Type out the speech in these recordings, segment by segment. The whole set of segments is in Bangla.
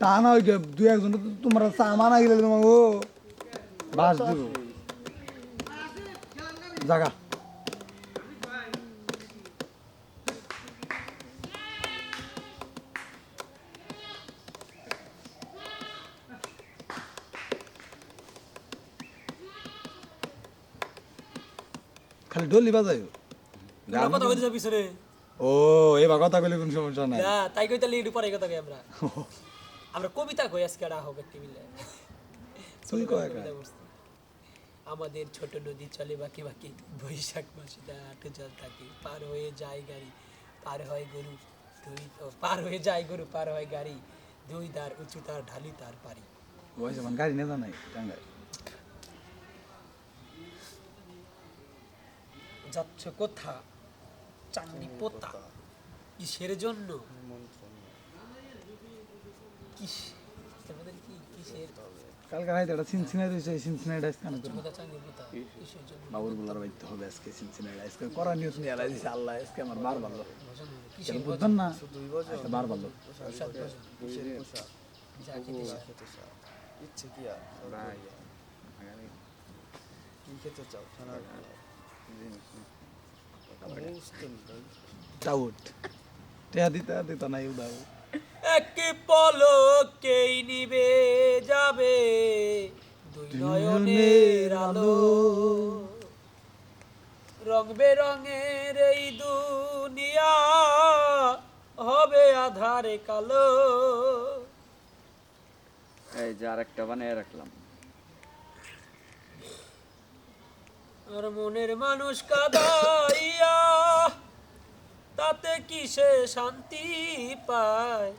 তা না ওই যে দু একজন তো তোমরা সামান আগিলে তোমাকে ও বাস দিব। জাগা। খালি ডলি বাজাই তোমরা কথা কইতে রে ও এবার কথা বলে কোন সমস্যা নাই। না তাই কইতে লিডু পরে কথা কই আমরা। আমরা কবিতা কই আজকে একটি মিলে? তুই কয় আমাদের ছোট নদী চলে বাকি বাকি বৈশাখ মাসে আটে জল থাকে। পার হয়ে যায় গাড়ি পার হয় গরু দুই পার হয়ে যায় গরু পার হয় গাড়ি। দুই দার উঁচু তার ঢালি তার পারি বয়স আমার গাড়ি নেতা নাই টাঙ্গাই যাচ্ছ কোথা? চাঁদনি পোতা। কিসের জন্য? কালকে রাইতে একটা সিনসিনাই রয়েছে সিনসিনাই ডাইস কেন বাবুরগুলার বাইতে হবে আজকে সিনসিনাই ডাইস করা নিউজ নিয়ে আলাই দিছে আল্লাহ আজকে আমার বার ভালো না? আজকে বার ভালো। ইচ্ছে কি আর? কি খেতে চাও? টাউট টেয়া দিতে দিতে নাই উদাও এক পলকেই নিবে যাবে দুই নয়নের আলো। রং বেরঙের এই দুনিয়া হবে আধারে কালো। এই যে আরেকটা বানিয়ে রাখলাম। আর মনের মানুষ কাদাইয়া, তাতে কিসে শান্তি পায়?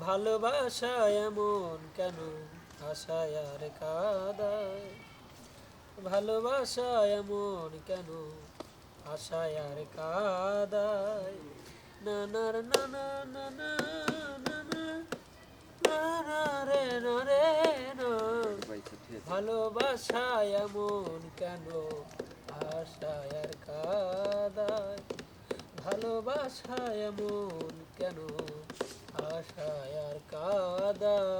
ভালোবাসা এমন কেন আশায় আর কাদায়? ভালোবাসা এমন কেন আশায় আর কাদায়? নানার না পয়সা ঠিক ভালোবাসা এমন কেন? আশায় আর কাদায়। ভালোবাসা এমন কেন? আশায় আর কাদায়।